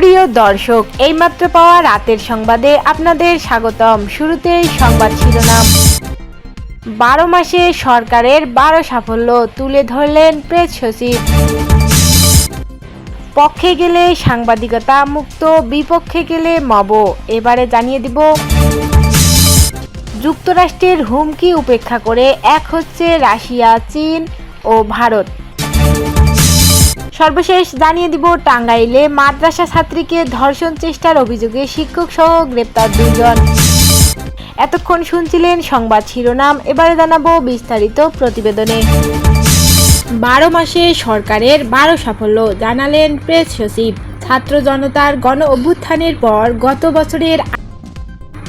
সুপ্রিয় দর্শক, এইমাত্র পাওয়া রাতের সংবাদে আপনাদের স্বাগতম। শুরুতেই সংবাদ শিরোনাম। বারো মাসে সরকারের বারো সাফল্য তুলে ধরলেন প্রেস সচিব। পক্ষে গেলে সাংবাদিকতা মুক্ত, বিপক্ষে গেলে মব। এবারে জানিয়ে দিব, যুক্তরাষ্ট্রের হুমকি উপেক্ষা করে এক হচ্ছে রাশিয়া, চীন ও ভারত। সর্বশেষ জানিয়ে দিব, টাঙ্গাইলে মাদ্রাসা ছাত্রীকে ধর্ষণ চেষ্টার অভিযোগে শিক্ষক সহ গ্রেপ্তার দুজন এতক্ষণ শুনছিলেন সংবাদ শিরোনাম, এবারে জানাব বিস্তারিত প্রতিবেদনে। বারো মাসে সরকারের বারো সাফল্য, জানালেন প্রেস সচিব। ছাত্র জনতার গণ অভ্যুত্থানের পর গত বছরের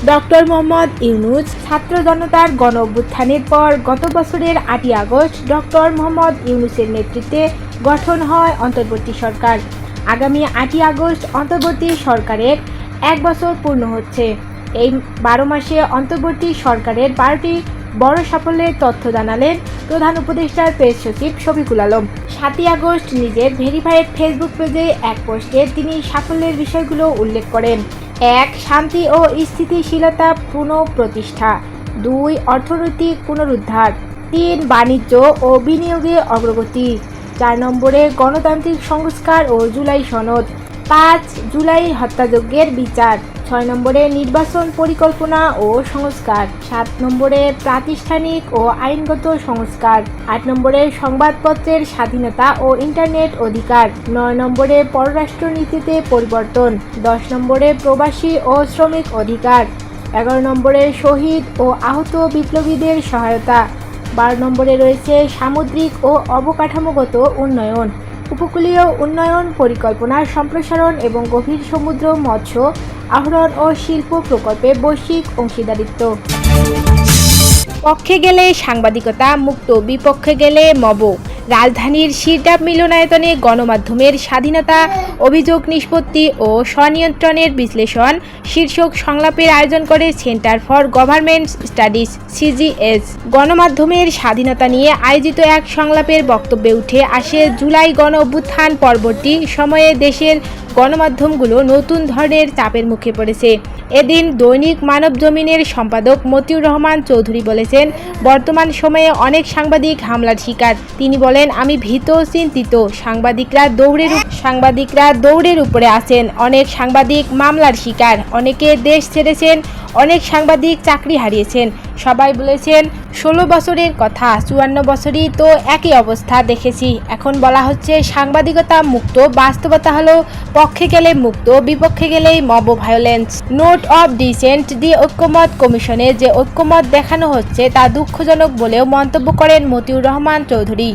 ডক্টর মোহাম্মদ ইউনুস ছাত্র জনতার গণ অভ্যুত্থানের পর গত বছরের আটই আগস্ট ডক্টর মোহাম্মদ ইউনুসের নেতৃত্বে গঠন হয় অন্তর্বর্তী সরকার। আগামী আটই আগস্ট অন্তর্বর্তী সরকারের এক বছর পূর্ণ হচ্ছে। এই বারো মাসে অন্তর্বর্তী সরকারের বারোটি বড় সাফল্যের তথ্য জানালেন প্রধান উপদেষ্টার প্রেস সচিব শফিকুল আলম। সাতই আগস্ট নিজের ভেরিফাইড ফেসবুক পেজে এক পোস্টে তিনি সাফল্যের বিষয়গুলো উল্লেখ করেন। এক, শান্তি ও স্থিতিশীলতা পুনঃপ্রতিষ্ঠা। দুই অর্থনৈতিক পুনরুদ্ধার। তিন, বাণিজ্য ও বিনিয়োগে অগ্রগতি। চার নম্বরে গণতান্ত্রিক সংস্কার ও জুলাই সনদ। পাঁচ, জুলাই হত্যাযজ্ঞের বিচার। ছয় নম্বরে নির্বাচন পরিকল্পনা ও সংস্কার, সাত নম্বরে প্রাতিষ্ঠানিক ও আইনগত সংস্কার, আট নম্বরে সংবাদপত্রের স্বাধীনতা ও ইন্টারনেট অধিকার, নয় নম্বরে পররাষ্ট্রনীতিতে পরিবর্তন, দশ নম্বরে প্রবাসী ও শ্রমিক অধিকার, এগারো নম্বরে শহীদ ও আহত বিপ্লবীদের সহায়তা, বারো নম্বরে রয়েছে সামুদ্রিক ও অবকাঠামোগত উন্নয়ন। উপকূলীয় উন্নয়ন পরিকল্পনার সম্প্রসারণ এবং গভীর সমুদ্র, মৎস্য, আহরণ ও শিল্প প্রকল্পে বৈশ্বিক অংশীদারিত্ব। পক্ষে গেলে সাংবাদিকতা, মুক্ত বিপক্ষে গেলে মব রাজধানীর শিরডাব মিলনায়তনে গণমাধ্যমের স্বাধীনতা, অভিযোগ নিষ্পত্তি ও স্বনিয়ন্ত্রণের বিশ্লেষণ শীর্ষক সংলাপের আয়োজন করে centre for government studies CGS. গণমাধ্যমের স্বাধীনতা নিয়ে আয়োজিত এক সংলাপের বক্তব্যে উঠে আসে জুলাই গণ অভ্যুত্থান পরবর্তী সময়ে দেশের গণমাধ্যমগুলো নতুন ধরনের চাপের মুখে পড়েছে। এদিন দৈনিক মানব জমিনের সম্পাদক মতিউর রহমান চৌধুরী বলেছেন, বর্তমান সময়ে অনেক সাংবাদিক হামলার শিকার। তিনি বলেন আমি ভীত চিন্তিত। সাংবাদিকরা দৌড়ের সাংবাদিকরা দৌড়ের উপরে আছেন। অনেক সাংবাদিক মামলার শিকার। অনেকে দেশ ছেড়েছেন অনেক সাংবাদিক চাকরি হারিয়েছেন। সবাই বলেছেন, ষোলো বছরের কথা, চুয়ান্ন বছরই তো একই অবস্থা দেখেছি। এখন বলা হচ্ছে, সাংবাদিকতা মুক্ত, বাস্তবতা হলো পক্ষে গেলে মুক্ত, বিপক্ষে গেলেই mob violence note of dissent দি ঐক্যমত কমিশনে যে ঐক্যমত দেখানো হচ্ছে তা দুঃখজনক বলেও মন্তব্য করেন মতিউর রহমান চৌধুরী।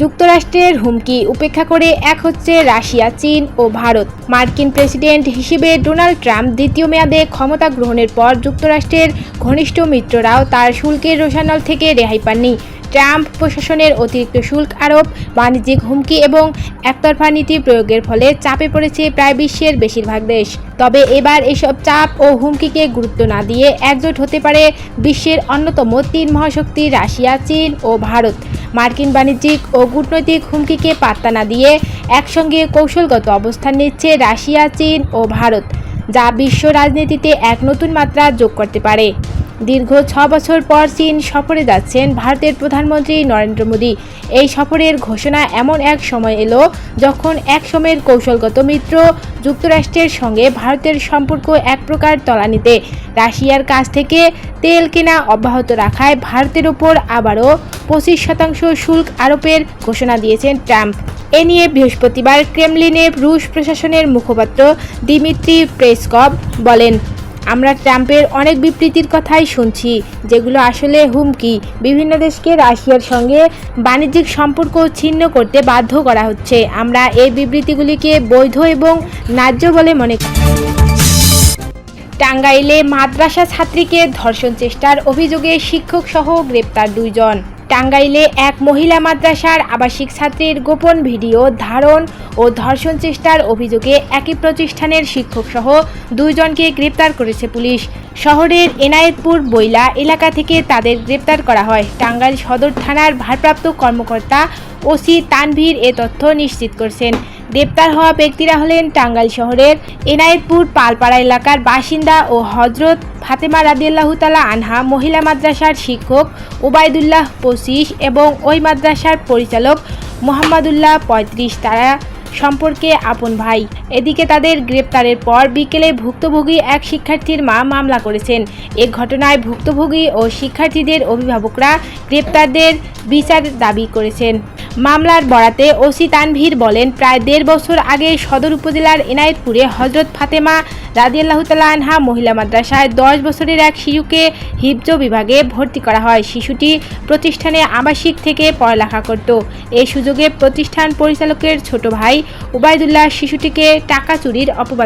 যুক্তরাষ্ট্রের হুমকি উপেক্ষা করে এক হচ্ছে রাশিয়া, চীন ও ভারত। মার্কিন প্রেসিডেন্ট হিসেবে ডোনাল্ড ট্রাম্প দ্বিতীয় মেয়াদে ক্ষমতা গ্রহণের পর যুক্তরাষ্ট্রের ঘনিষ্ঠ মিত্ররাও তার শুল্কের রোষানল থেকে রেহাই পাননি। ট্রাম্প প্রশাসনের অতিরিক্ত শুল্ক আরোপ, বাণিজ্যিক হুমকি এবং একতরফা নীতি প্রয়োগের ফলে চাপে পড়েছে প্রায় বিশ্বের বেশিরভাগ দেশ। তবে এবার এসব চাপ ও হুমকিকে গুরুত্ব না দিয়ে একজোট হতে পারে বিশ্বের অন্যতম তিন মহাশক্তি রাশিয়া, চীন ও ভারত। মার্কিন বাণিজ্যিক ও কূটনৈতিক হুমকিকে পাত্তা না দিয়ে একসঙ্গে কৌশলগত অবস্থান নিচ্ছে রাশিয়া, চীন ও ভারত, যা বিশ্ব রাজনীতিতে এক নতুন মাত্রা যোগ করতে পারে। দীর্ঘ ছ বছর পর চীন সফরে যাচ্ছেন ভারতের প্রধানমন্ত্রী নরেন্দ্র মোদী। এই সফরের ঘোষণা এমন এক সময় এলো যখন এক সময়ের কৌশলগত মিত্র যুক্তরাষ্ট্রের সঙ্গে ভারতের সম্পর্ক এক প্রকার তলানিতে। রাশিয়ার কাছ থেকে তেল কেনা অব্যাহত রাখায় ভারতের ওপর আবারও পঁচিশ শতাংশ শুল্ক আরোপের ঘোষণা দিয়েছেন ট্রাম্প। এ নিয়ে বৃহস্পতিবার ক্রেমলিনে রুশ প্রশাসনের মুখপাত্র দিমিত্রি প্রেসকভ বলেন আমরা ট্রাম্পের অনেক বিবৃতির কথাই শুনছি, যেগুলো আসলে হুমকি। বিভিন্ন দেশকে রাশিয়ার সঙ্গে বাণিজ্যিক সম্পর্ক ছিন্ন করতে বাধ্য করা হচ্ছে। আমরা এই বিবৃতিগুলিকে বৈধ এবং ন্যায্য বলে মনে করি। টাঙ্গাইলে মাদ্রাসা ছাত্রীকে ধর্ষণ চেষ্টার অভিযোগে শিক্ষক সহ গ্রেপ্তার দুইজন। টাঙ্গাইলে এক মহিলা মাদ্রাসার আবাসিক ছাত্রীর গোপন ভিডিও ধারণ ও ধর্ষণ চেষ্টার অভিযোগে একই প্রতিষ্ঠানের শিক্ষক সহ দুইজনকে গ্রেপ্তার করেছে পুলিশ। শহরের এনায়েতপুর বইলা এলাকা থেকে তাদের গ্রেপ্তার করা হয়। টাঙ্গাইল সদর থানার ভারপ্রাপ্ত কর্মকর্তা ওসি তানভীর এ তথ্য নিশ্চিত করেছেন। গ্রেপ্তার হওয়া ব্যক্তিরা হলেন টাঙ্গাইল শহরের এনায়েতপুর পালপাড়া এলাকার বাসিন্দা ও হজরত ফাতেমা রাদিয়াল্লাহু তালা আনহা, মহিলা মাদ্রাসার শিক্ষক ওবায়দুল্লাহ পঁচিশ এবং ওই মাদ্রাসার পরিচালক মোহাম্মদুল্লাহ পঁয়ত্রিশ তারা সম্পর্কে আপন ভাই। এদিকে তাদের গ্রেপ্তারের পর বিকেলে ভুক্তভোগী এক শিক্ষার্থীর মা মামলা করেছেন। এ ঘটনায় ভুক্তভোগী ও শিক্ষার্থীদের অভিভাবকরা গ্রেপ্তারদের বিচার দাবি করেছেন। মামলার বরাতে ওসি তানভীর বলেন, প্রায় দেড় বছর আগে সদর উপজেলার এনায়েতপুরে হজরত ফাতেমা রাদিয়াল্লাহ তালা আনহা মহিলা মাদ্রাসায় দশ বছরের এক শিশুকে হিফজ বিভাগে ভর্তি করা হয়। শিশুটি প্রতিষ্ঠানে আবাসিক থেকে পড়ালেখা করত। এই সুযোগে প্রতিষ্ঠান পরিচালকের ছোট ভাই উবায়দুল্লাহ শিশুটিকে টাকা চুরির অপবাদ